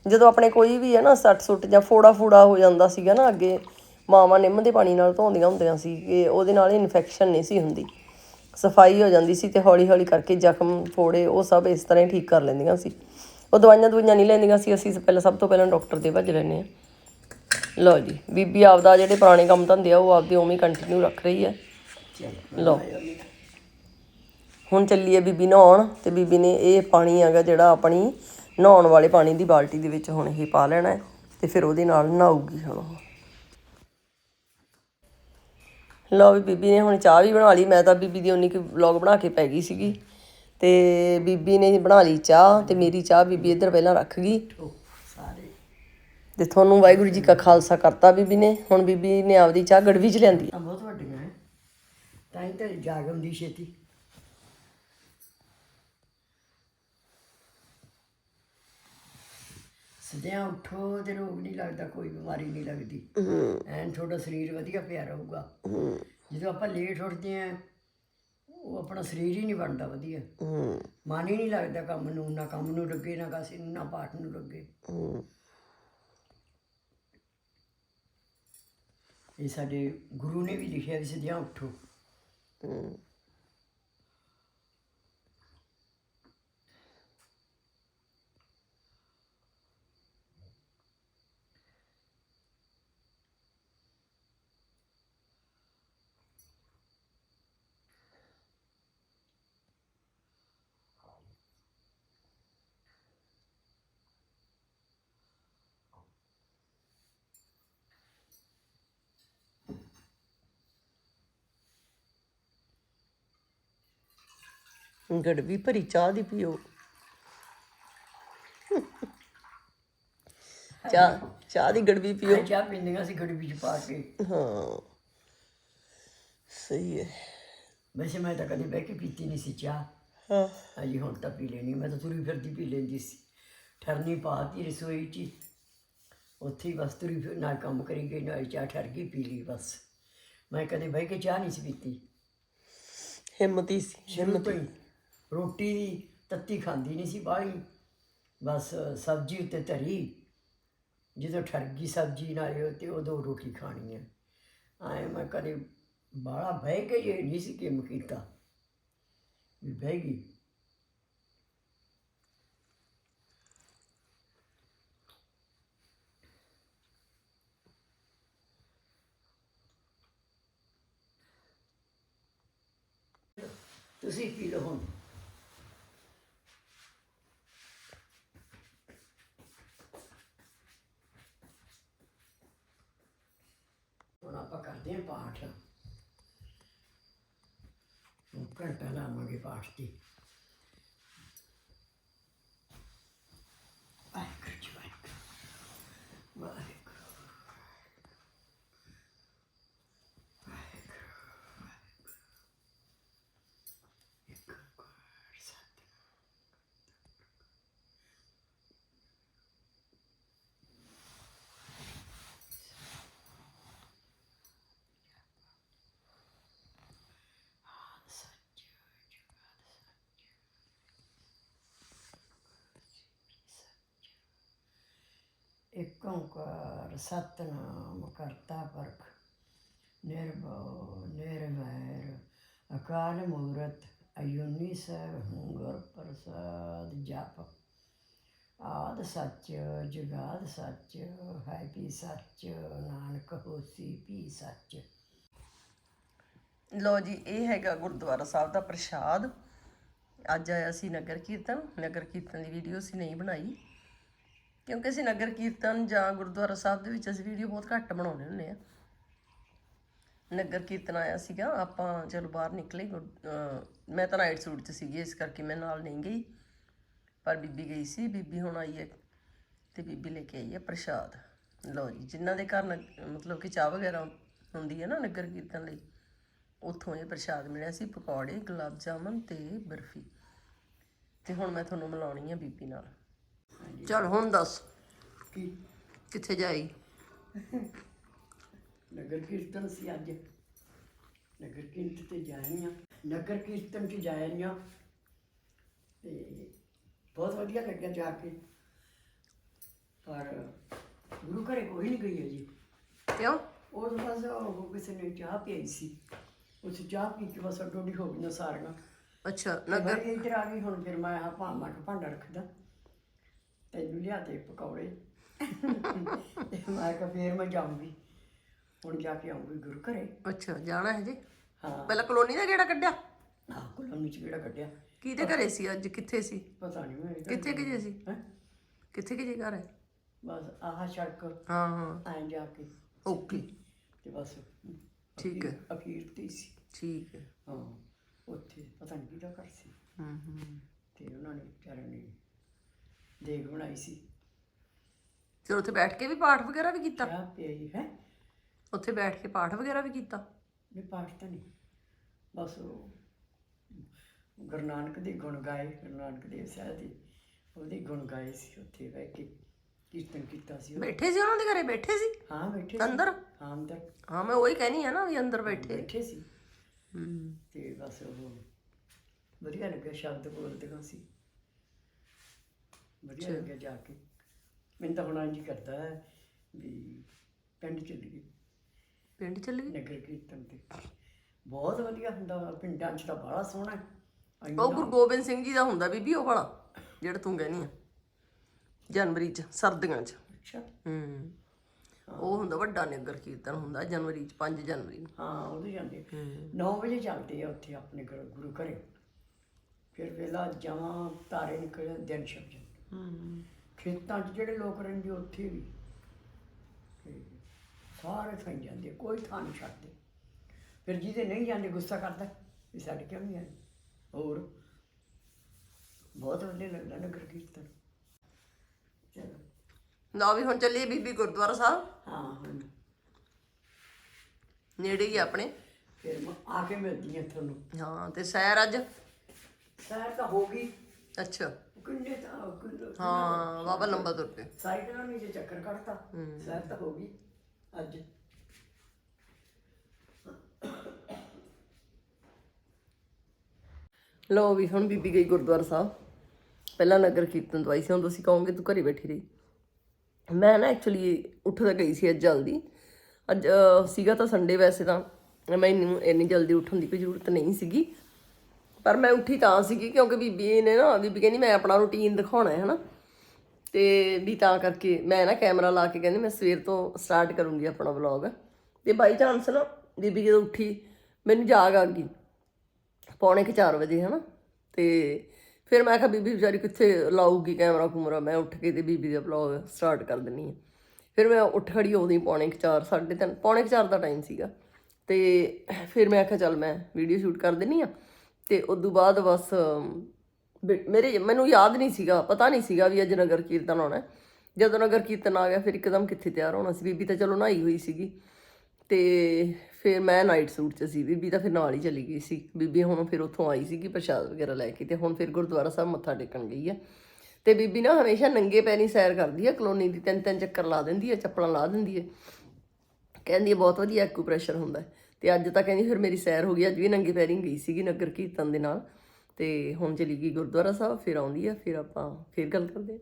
ਜਦੋਂ ਆਪਣੇ ਕੋਈ ਵੀ ਹੈ ਨਾ, ਸੱਟ ਸੁੱਟ ਜਾਂ ਫੋੜਾ ਫੂੜਾ ਹੋ ਜਾਂਦਾ ਸੀਗਾ ਨਾ ਅੱਗੇ, ਮਾਵਾਂ ਨਿੰਮ ਦੇ ਪਾਣੀ ਨਾਲ ਧੋਂਦੀਆਂ ਹੁੰਦੀਆਂ ਸੀ, ਕਿ ਉਹਦੇ ਨਾਲ ਇਨਫੈਕਸ਼ਨ ਨਹੀਂ ਸੀ ਹੁੰਦੀ। ਸਫ਼ਾਈ ਹੋ ਜਾਂਦੀ ਸੀ ਤੇ ਹੌਲੀ ਹੌਲੀ ਕਰਕੇ ਜ਼ਖਮ, ਫੋੜੇ, ਉਹ ਸਭ ਇਸ ਤਰ੍ਹਾਂ ਹੀ ਠੀਕ ਕਰ ਲੈਂਦੀਆਂ ਸੀ। ਉਹ ਦਵਾਈਆਂ ਦਵਾਈਆਂ ਨਹੀਂ ਲੈਂਦੀਆਂ ਸੀ, ਅਸੀਂ ਪਹਿਲਾਂ ਸਭ ਤੋਂ ਪਹਿਲਾਂ ਡਾਕਟਰ ਦੇ ਭੱਜ ਲੈਂਦੇ ਹਾਂ। ਲਓ ਜੀ, ਬੀਬੀ ਆਪਦਾ ਜਿਹੜੇ ਪੁਰਾਣੇ ਕੰਮ ਧੰਦੇ ਆ, ਉਹ ਆਪਦੇ ਉਵੇਂ ਕੰਟੀਨਿਊ ਰੱਖ ਰਹੀ ਹੈ। ਲਓ। ਹੁਣ ਚੱਲੀਏ ਬੀਬੀ ਨਹਾਉਣ ਤੇ ਬੀਬੀ ਨੇ ਇਹ ਪਾਣੀ ਹੈਗਾ ਜਿਹੜਾ ਆਪਣੀ ਨਹਾਉਣ ਵਾਲੇ ਪਾਣੀ ਦੀ ਬਾਲਟੀ ਦੇ ਵਿੱਚ ਹੁਣ ਇਹ ਪਾ ਲੈਣਾ ਹੈ ਤੇ ਫਿਰ ਉਹਦੇ ਨਾਲ ਨਹਾਊਗੀ ਹੁਣ ਉਹ। ਲਓ ਵੀ ਬੀਬੀ ਨੇ ਹੁਣ ਚਾਹ ਵੀ ਬਣਾ ਲਈ, ਮੈਂ ਤਾਂ ਬੀਬੀ ਦੀ ਉਨੀ ਕੁ ਵਲੌਗ ਬਣਾ ਕੇ ਪੈ ਗਈ ਸੀਗੀ। ਤੇ ਬੀਬੀ ਨੇ ਬਣਾ ਲਈ ਚਾਹ ਤੇ ਮੇਰੀ ਚਾਹ ਬੀਬੀ ਇੱਧਰ ਪਹਿਲਾਂ ਰੱਖ ਗਈ। ਸਾਰੇ। ਤੇ ਤੁਹਾਨੂੰ ਵਾਹਿਗੁਰੂ ਜੀ ਕਾ ਖਾਲਸਾ ਕਰਤਾ ਬੀਬੀ ਨੇ। ਹੁਣ ਬੀਬੀ ਨੇ ਆਪਦੀ ਚਾਹ ਗੜਵੀ ਚ ਲਿਆਂਦੀ। ਤਾਂ ਬਹੁਤ ਵੱਡੀਆਂ ਹੈ ਤਾਂ ਹੀ ਤਾਂ ਜਾਗ ਆਉਂਦੀ ਛੇਤੀ। ਸਦਿਆਂ ਉਠੋ ਤੇ ਰੋਗ ਨਹੀਂ ਲੱਗਦਾ ਕੋਈ ਬਿਮਾਰੀ ਨਹੀਂ ਲੱਗਦੀ। ਐਨ ਤੁਹਾਡਾ ਸਰੀਰ ਵਧੀਆ ਪਿਆ ਰਹੂਗਾ। ਜਦੋਂ ਆਪਾਂ ਲੇਟ ਉੱਠਦੇ ਆ ਉਹ ਆਪਣਾ ਸਰੀਰ ਹੀ ਨਹੀਂ ਬਣਦਾ ਵਧੀਆ। ਹੂੰ। ਮਨ ਹੀ ਨਹੀਂ ਲੱਗਦਾ ਕੰਮ ਨੂੰ ਨਾ ਕੰਮ ਨੂੰ ਲੱਗੇ ਨਾ ਕਾਸੇ ਨੂੰ ਨਾ ਪਾਠ ਨੂੰ ਲੱਗੇ। ਹੂੰ। ਇਹ ਸਾਡੇ ਗੁਰੂ ਨੇ ਵੀ ਲਿਖਿਆ ਵੀ ਸਦਿਆਂ ਉਠੋ। ਹੂੰ। ਗੜਵੀ ਭਰੀ ਚਾਹ ਦੀ ਪੀਓ। ਚਾਹ ਚਾਹ ਦੀ ਗੜਵੀ ਪੀਓ। ਚਾਹ ਪੀਂਦੀਆਂ ਸੀ ਘੜੀ ਵਿੱਚ ਪਾ ਕੇ। ਹਾਂ ਸਹੀ ਹੈ। ਵੈਸੇ ਮੈਂ ਤਾਂ ਕਦੇ ਬਹਿ ਕੇ ਪੀਤੀ ਨਹੀਂ ਸੀ ਚਾਹ। ਹਾਂ। ਅਜੀ ਹੁਣ ਤਾਂ ਪੀ ਲੈਣੀ ਮੈਂ ਤਾਂ ਤੁਰੀ ਫਿਰਦੀ ਪੀ ਲੈਂਦੀ ਸੀ। ਠਰਨੀ ਪਾਤੀ ਰਸੋਈ 'ਚ। ਉੱਥੇ ਹੀ ਬਸ ਤੁਰੀ ਫਿਰ ਨਾਲ ਕੰਮ ਕਰੀ ਗਈ ਨਾਲ ਚਾਹ ਠਰ ਗਈ ਪੀ ਲਈ ਬਸ। ਮੈਂ ਕਦੇ ਬਹਿ ਕੇ ਚਾਹ ਨਹੀਂ ਸੀ ਪੀਤੀ। ਹਿੰਮਤੀ ਸੀ ਸ਼ੁਰੂ ਤੋਂ ਹੀ। ਰੋਟੀ ਵੀ ਤੱਤੀ ਖਾਂਦੀ ਨਹੀਂ ਸੀ ਬਾਹਲੀ ਬਸ ਸਬਜ਼ੀ ਉੱਤੇ ਧਰੀ। ਜਦੋਂ ਠਰ ਗਈ ਸਬਜ਼ੀ ਨਾਲ ਤੇ ਉਦੋਂ ਰੋਟੀ ਖਾਣੀ ਹੈ। ਆਏ ਮੈਂ ਕਦੇ ਬਾਹਲਾ ਬਹਿ ਕੇ ਇਹ ਨਹੀਂ ਸੀ ਕੰਮ ਕੀਤਾ। ਵੀ ਬਹਿ ਗਈ। ਤੁਸੀਂ ਪੀ ਲਓ ਹੁਣ ਆਪਾਂ ਕਰਦੇ ਹਾਂ ਪਾਠ ਹੁਣ ਘੰਟਾ ਲਾਵਾਂਗੇ ਪਾਠ ਤੇ ਇੱਕ ਓਂਕਾਰ ਸਤਨਾਮ ਕਰਤਾ ਪੁਰਖ, ਨਿਰਭਉ, ਨਿਰਵੈਰ, ਅਕਾਲ ਮੂਰਤ, ਅਯੁਨੀ ਸਰ ਹੁੰਗਰ ਪ੍ਰਸਾਦ ਜਪ। ਆਦ ਸੱਚ, ਜੁਗਾਦ ਸੱਚ, ਹੈ ਪੀ ਸੱਚ, ਨਾਨਕ ਹੋਸੀ ਪੀ ਸੱਚ। ਲੋ ਜੀ, ਇਹ ਹੈਗਾ ਗੁਰਦੁਆਰਾ ਸਾਹਿਬ ਦਾ ਪ੍ਰਸ਼ਾਦ। ਅੱਜ ਆਇਆ ਸੀ ਨਗਰ ਕੀਰਤਨ ਨਗਰ ਕੀਰਤਨ ਦੀ ਵੀਡੀਓ ਸੀ ਨਹੀਂ ਬਣਾਈ। ਕਿਉਂਕਿ ਅਸੀਂ ਨਗਰ ਕੀਰਤਨ ਜਾਂ ਗੁਰਦੁਆਰਾ ਸਾਹਿਬ ਦੇ ਵਿੱਚ ਅਸੀਂ ਵੀਡੀਓ ਬਹੁਤ ਘੱਟ ਬਣਾਉਂਦੇ ਹੁੰਦੇ ਆ। ਨਗਰ ਕੀਰਤਨ ਆਇਆ ਸੀਗਾ, ਆਪਾਂ ਚਲੋ ਬਾਹਰ ਨਿਕਲੇ, ਗੁਰ- ਮੈਂ ਤਾਂ ਨਾਈਟ ਸੂਟ 'ਚ ਸੀਗੀ, ਇਸ ਕਰਕੇ ਮੈਂ ਨਾਲ ਨਹੀਂ ਗਈ। ਪਰ ਬੀਬੀ ਗਈ ਸੀ, ਬੀਬੀ ਹੁਣ ਆਈ ਹੈ ਤੇ ਬੀਬੀ ਲੈ ਕੇ ਆਈ ਹੈ ਪ੍ਰਸ਼ਾਦ। ਲਓ ਜੀ, ਜਿਨ੍ਹਾਂ ਦੇ ਘਰ ਨਗ- ਮਤਲਬ ਕਿ ਚਾਹ ਵਗੈਰਾ ਹੁੰਦੀ ਹੈ ਨਾ ਨਗਰ ਕੀਰਤਨ ਲਈ, ਉੱਥੋਂ ਇਹ ਪ੍ਰਸ਼ਾਦ ਮਿਲਿਆ ਸੀ, ਪਕੌੜੇ, ਗੁਲਾਬ ਜਾਮਨ ਤੇ ਬਰਫੀ। ਤੇ ਹੁਣ ਮੈਂ ਤੁਹਾਨੂੰ ਮਿਲਾਉਣੀ ਆ ਬੀਬੀ ਨਾਲ। ਚਲ ਹੁਣ ਦੱਸ। ਕੀ? ਕਿੱਥੇ ਜਾਈ [laughs] ਨਗਰ ਕੀਰਤਨ ਸੀ ਅੱਜ। ਨਗਰ ਕੀਰਤਨ ਤੇ ਜਾਏ ਆ। ਨਗਰ ਕੀਰਤਨ ਚ ਜਾਏ ਆ। ਤੇ ਬਹੁਤ ਵਧੀਆ ਲੱਗਿਆ ਜਾ ਕੇ। ਪਰ ਗੁਰੂ ਘਰੇ ਕੋਈ ਨਹੀਂ ਗਈ ਅਜੀ। ਕਿਉਂ? ਉਹ ਤਾਂ ਬਸ ਉਹ ਕਿਸੇ ਨੇ ਚਾਹ ਪਈ ਸੀ। ਉਸ ਚਾਹ ਪੀ ਕੇ ਬਸ ਡੋਡੀ ਹੋ ਗਈਆਂ ਸਾਰੀਆਂ। ਅੱਛਾ ਨਗਰ ਇੱਧਰ ਆ ਗਈ। ਹੁਣ ਫਿਰ ਮੈਂ ਆ ਭਾਂਡਾ ਭਾਂਡਾ ਰੱਖਦਾ। ਤੈਨੂੰ ਲਿਆ ਦੇ ਪਕੌੜੇ। ਤੇ ਮੈਂ ਕਿਹਾ ਫੇਰ ਮੈਂ ਜਾਊਂਗੀ। ਹੁਣ ਜਾ ਕੇ ਆਉਂਗੀ ਗੁਰੂ ਘਰੇ। ਅੱਛਾ ਜਾਣਾ ਹੈ ਜੀ ਹਾਂ। ਪਹਿਲਾਂ ਕਲੋਨੀ ਦਾ ਕਿਹੜਾ ਕੱਢਿਆ? ਆਹ ਕੋਲੋਂ ਚ ਕਿਹੜਾ ਕੱਢਿਆ। ਕਿਹਦੇ ਘਰੇ ਸੀ ਅੱਜ? ਕਿੱਥੇ ਸੀ? ਪਤਾ ਨਹੀਂ ਮੈਂ ਕਿੱਥੇ ਕਿ ਜੇ ਸੀ? ਹੈਂ? ਕਿੱਥੇ ਕਿ ਜੇ ਘਰ ਹੈ? ਬਸ ਆਹ ਸੜਕ। ਹਾਂ ਹਾਂ। ਐਂ ਜਾ ਕੇ। ਓਕੇ। ਤੇ ਬਸ ਠੀਕ ਹੈ। ਅਖੀਰ ਤੇ ਹੀ ਸੀ। ਠੀਕ ਹੈ। ਹਾਂ ਉੱਥੇ ਪਤਾ ਨਹੀਂ ਕਿਹਦਾ ਘਰ ਸੀ। ਹੂੰ ਹੂੰ। ਤੇ ਉਹਨਾਂ ਨੇ ਵਿਚਾਰਿਆਂ ਨੇ ਦੇਗ ਬਣਾਈ ਸੀ। ਫਿਰ ਉੱਥੇ ਬੈਠ ਕੇ ਵੀ ਪਾਠ ਵਗੈਰਾ ਵੀ ਕੀਤਾ? ਚਾਹ ਪਈ ਹੈ। ਉੱਥੇ ਬੈਠ ਕੇ ਪਾਠ ਵਗੈਰਾ ਵੀ ਕੀਤਾ? ਨਹੀਂ ਪਾਠ ਤਾਂ ਨਹੀਂ। ਬਸ ਉਹ ਗੁਰੂ ਨਾਨਕ ਦੇ ਗੁਣ ਗਾਏ ਗੁਰੂ ਨਾਨਕ ਦੇਵ ਸਾਹਿਬ ਦੇ ਉਹਦੇ ਗੁਣ ਗਾਏ ਸੀ ਉੱਥੇ ਬਹਿ ਕੇ ਕੀਰਤਨ ਕੀਤਾ ਸੀ। ਉਹ। ਬੈਠੇ ਸੀ ਉਹਨਾਂ ਦੇ ਘਰੇ? ਬੈਠੇ ਸੀ? ਹਾਂ ਬੈਠੇ ਸੀ। ਅੰਦਰ? ਹਾਂ ਅੰਦਰ। ਹਾਂ ਮੈਂ ਉਹੀ ਕਹਿਨੀ ਆ ਨਾ ਵੀ ਅੰਦਰ ਬੈਠੇ। ਬੈਠੇ ਸੀ। ਹੂੰ। ਤੇ ਬਸ ਉਹ ਵਧੀਆ ਲੱਗਿਆ ਸ਼ਬਦ ਬੋਲਦੇ ਸੀ। ਵਧੀਆ ਲੱਗਿਆ ਜਾ ਕੇ। ਮੈਨੂੰ ਤਾਂ ਹੁਣ ਹੀ ਕਰਦਾ ਹੈ ਵੀ ਪਿੰਡ ਚੱਲੀਏ ਪਿੰਡ ਚੱਲ ਗਏ? ਨਗਰ ਕੀਰਤਨ ਤੇ। ਬਹੁਤ ਵਧੀਆ ਹੁੰਦਾ ਪਿੰਡਾਂ 'ਚ ਤਾਂ ਬੜਾ ਸੋਹਣਾ ਹੈ। ਇੰਨਾ- ਉਹ ਗੁਰੂ ਗੋਬਿੰਦ ਸਿੰਘ ਜੀ ਦਾ ਹੁੰਦਾ ਬੀਬੀ ਉਹ ਵਾਲਾ ਜਿਹੜਾ ਤੂੰ ਕਹਿਨੀ ਆ ਜਨਵਰੀ ਚ ਸਰਦੀਆਂ ਚ। ਅੱਛਾ। ਹੂੰ। ਉਹ ਹੁੰਦਾ ਵੱਡਾ ਨਗਰ ਕੀਰਤਨ ਹੁੰਦਾ ਜਨਵਰੀ ਚ 5 ਜਨਵਰੀ ਨੂੰ। ਹਾਂ ਉਹਦੇ ਜਾਂਦੇ 9 ਵਜੇ ਚੱਲਦੇ ਆ ਉੱਥੇ ਆਪਣੇ ਗੁਰੂ ਗੁਰੂ ਘਰੇ। ਫਿਰ ਵੇਲਾ ਜਮਾਂ ਤਾਰੇ ਨਿਕਲ ਦਿਨ ਛਪ ਜਾਂਦੇ। ਹੂੰ ਖੇਤਾਂ 'ਚ ਜਿਹੜੇ ਲੋਕ ਰਹਿੰਦੇ ਉੱਥੇ ਵੀ। ਤੇ ਸਾਰੇ ਥਾਂ ਜਾਂਦੇ ਕੋਈ ਥਾਂ ਨਹੀਂ ਛੱਡਦੇ। ਫਿਰ ਜਿਹਦੇ ਨਹੀਂ ਜਾਂਦੇ ਗੁੱਸਾ ਕਰਦਾ ਵੀ ਸਾਡੇ ਕਿਉਂ ਨਹੀਂ ਆਏ ਹੋਰ ਬਹੁਤ ਵਧੀਆ ਲੱਗਦਾ ਨਗਰ ਕੀਰਤਨ। ਚਲੋ। ਨਾ ਵੀ ਹੁਣ ਚੱਲੀਏ ਬੀਬੀ ਗੁਰਦੁਆਰਾ ਸਾਹਿਬ। ਹਾਂ ਹੁਣ। ਨੇੜੇ ਹੀ ਆ ਆਪਣੇ। ਫਿਰ ਮੈਂ ਆ ਕੇ ਮਿਲਦੀ ਹਾਂ ਤੁਹਾਨੂੰ। ਹਾਂ ਤੇ ਸੈਰ ਅੱਜ? ਸੈਰ ਤਾਂ ਹੋ ਗਈ। ਅੱਛਾ। ਕਿੰਨੇ ਤਾਂ ਕਿੰਨੇ- ਹਾਂ ਬਾਬਾ ਲੰਬਾ ਤੁਰ ਪਏ ਸਾਈਕਲਾਂ ਨੇ ਜੇ ਚੱਕਰ ਕੱਢਤਾ ਸੈਰ ਤਾਂ ਹੋ ਗਈ ਅੱਜ। ਲੋ ਵੀ ਹੁਣ ਬੀਬੀ ਗਈ ਗੁਰਦੁਆਰਾ ਸਾਹਿਬ। ਪਹਿਲਾਂ ਨਗਰ ਕੀਰਤਨ ਦਵਾਈ ਸੀ ਹੁਣ ਤੁਸੀਂ ਕਹੋਗੇ ਤੂੰ ਘਰੇ ਬੈਠੀ ਰਹੀ। ਮੈਂ ਨਾ ਐਕਚੁਅਲੀ ਉੱਠ ਤਾਂ ਗਈ ਸੀ ਅੱਜ ਜਲਦੀ। ਅੱਜ ਅਹ, ਸੀਗਾ ਤਾਂ ਸੰਡੇ ਵੈਸੇ ਤਾਂ। ਮੈਨੂੰ ਇੰਨੀ ਜਲਦੀ ਉੱਠਣ ਦੀ ਕੋਈ ਜ਼ਰੂਰਤ ਨਹੀਂ ਸੀਗੀ। ਪਰ ਮੈਂ ਉੱਠੀ ਤਾਂ ਸੀਗੀ ਕਿਉਂਕਿ ਬੀਬੀ ਨੇ ਨਾ, ਬੀਬੀ ਕਹਿੰਦੀ ਮੈਂ ਆਪਣਾ ਰੁਟੀਨ ਦਿਖਾਉਣਾ ਹੈ ਹਨਾ। ਤੇ ਵੀ ਤਾਂ ਕਰਕੇ ਮੈਂ ਨਾ ਕੈਮਰਾ ਲਾ ਕੇ ਕਹਿੰਦੀ ਮੈਂ ਸਵੇਰ ਤੋਂ ਸਟਾਰਟ ਕਰੂੰਗੀ ਆਪਣਾ ਵਲੌਗ ਤੇ ਬਾਈ ਚਾਂਸ ਨਾ ਬੀਬੀ ਜਦੋਂ ਉੱਠੀ, ਮੈਨੂੰ ਜਾਗ ਆ ਗਈ ਪੌਣੇ ਕੁ 4 ਵਜੇ ਹਨਾ। ਤੇ ਫਿਰ ਮੈਂ ਕਿਹਾ ਬੀਬੀ ਵਿਚਾਰੀ ਕਿੱਥੇ ਲਾਊਗੀ ਕੈਮਰਾ ਕੁਮਰਾ, ਮੈਂ ਉੱਠ ਕੇ ਤੇ ਬੀਬੀ ਦਾ ਵਲੌਗ ਸਟਾਰਟ ਕਰ ਦਿੰਨੀ ਆ। ਫਿਰ ਮੈਂ ਉੱਠ ਖੜੀ ਉਦੋਂ ਹੀ ਪੌਣੇ ਕੁ 4 3:30 ਪੌਣੇ ਕੁ 4 ਦਾ ਟਾਈਮ ਸੀਗਾ। ਤੇ ਫਿਰ ਮੈਂ ਆਖਿਆ ਚੱਲ ਮੈਂ ਵੀਡੀਓ ਸ਼ੂਟ ਕਰ ਦਿੰਨੀ ਆ। ਤੇ ਉਦੋਂ ਬਾਅਦ ਬਸ ਵੀ ਮੇਰੇ ਮੈਨੂੰ ਯਾਦ ਨਹੀਂ ਸੀਗਾ, ਪਤਾ ਨਹੀਂ ਸੀਗਾ ਵੀ ਅੱਜ ਨਗਰ ਕੀਰਤਨ ਆਉਣਾ ਜਦੋਂ ਨਗਰ ਕੀਰਤਨ ਆ ਗਿਆ, ਫਿਰ ਇੱਕਦਮ ਕਿੱਥੇ ਤਿਆਰ ਹੋਣਾ ਸੀ? ਬੀਬੀ ਤਾਂ ਚਲੋ ਨਹਾਈ ਹੋਈ ਸੀਗੀ। ਤੇ ਫਿਰ ਮੈਂ ਨਾਈਟ ਸੂਟ 'ਚ ਸੀ, ਬੀਬੀ ਤਾਂ ਫਿਰ ਨਾਲ ਹੀ ਚਲੀ ਗਈ ਸੀ। ਬੀਬੀ ਹੁਣ ਫਿਰ ਉੱਥੋਂ ਆਈ ਸੀਗੀ ਪ੍ਰਸ਼ਾਦ ਵਗੈਰਾ ਲੈ ਕੇ ਤੇ ਹੁਣ ਫਿਰ ਗੁਰਦੁਆਰਾ ਸਾਹਿਬ ਮੱਥਾ ਟੇਕਣ ਗਈ ਹੈ। ਤੇ ਬੀਬੀ ਨਾ ਹਮੇਸ਼ਾ ਨੰਗੇ ਪੈਰੀ ਸੈਰ ਕਰਦੀ ਹੈ, ਕਲੋਨੀ ਦੀ ਤਿੰਨ ਤਿੰਨ ਚੱਕਰ ਲਾ ਦਿੰਦੀ ਹੈ, ਚੱਪਲਾਂ ਲਾ ਦਿੰਦੀ ਹੈ। ਕਹਿੰਦੀ ਹੈ, ਬਹੁਤ ਵਧੀਆ ਐਕੂਪ੍ਰੈਸ਼ਰ ਹੁੰਦਾ ਹੈ। ਤੇ ਅੱਜ ਤਾਂ ਕਹਿੰਦੀ ਫਿਰ ਮੇਰੀ ਸੈਰ ਹੋ ਗਈ ਅੱਜ ਵੀ ਨੰਗੇ ਪੈਰੀ ਗਈ ਸੀਗੀ ਨਗਰ ਕੀਰਤਨ ਦੇ ਨਾਲ। ਤੇ ਹੁਣ ਚਲੀ ਗਈ ਗੁਰਦੁਆਰਾ ਸਾਹਿਬ ਫਿਰ ਆਉਂਦੀ ਆ ਫਿਰ ਆਪਾਂ ਫਿਰ ਗੱਲ ਕਰਦੇ ਹਾਂ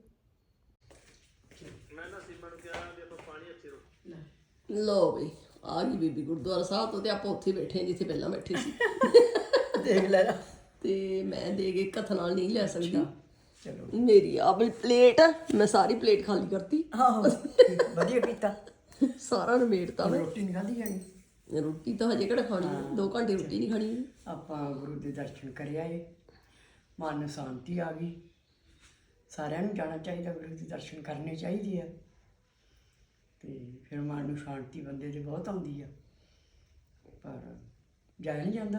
ਲੋ ਬਈ ਆ ਗਈ ਬੀਬੀ ਗੁਰਦੁਆਰਾ ਸਾਹਿਬ ਤੋਂ ਤੇ ਆਪਾਂ ਉੱਥੇ ਹੀ ਬੈਠੇ ਹਾਂ ਜਿੱਥੇ ਪਹਿਲਾਂ ਬੈਠੇ ਸੀ। ਦੇਖ ਲੈ ਤੇ ਮੈਂ ਦੇ ਕੇ ਹੱਥ ਨਾਲ ਨਹੀਂ ਲੈ ਸਕਦੀ। ਚਲੋ। ਮੇਰੀ ਆ ਵੀ ਪਲੇਟ ਮੈਂ ਸਾਰੀ ਪਲੇਟ ਖਾਲੀ ਕਰਤੀ। ਆਹੋ ਵਧੀਆ ਕੀਤਾ। ਸਾਰਾ ਨਮੇੜਤਾ ਰੋਟੀ ਨਹੀਂ ਖਾਧੀ ਜਾਣੀ ਰੋਟੀ ਤਾਂ ਹਜੇ ਕਿਹੜਾ ਖਾਣੀ ਹੈ 2 ਘੰਟੇ ਰੋਟੀ ਨਹੀਂ ਖਾਣੀ। ਆਪਾਂ ਗੁਰੂ ਦੇ ਦਰਸ਼ਨ ਕਰ ਆਏ। ਮਨ ਨੂੰ ਸ਼ਾਂਤੀ ਆ ਗਈ। ਸਾਰਿਆਂ ਨੂੰ ਜਾਣਾ ਚਾਹੀਦਾ ਗੁਰੂ ਦੇ ਦਰਸ਼ਨ ਕਰਨੇ ਚਾਹੀਦੇ ਆ। ਤੇ ਫਿਰ ਮਨ ਨੂੰ ਸ਼ਾਂਤੀ ਬੰਦੇ ਦੇ ਬਹੁਤ ਆਉਂਦੀ ਆ। ਪਰ ਜਾਇਆ ਨਹੀਂ ਜਾਂਦਾ।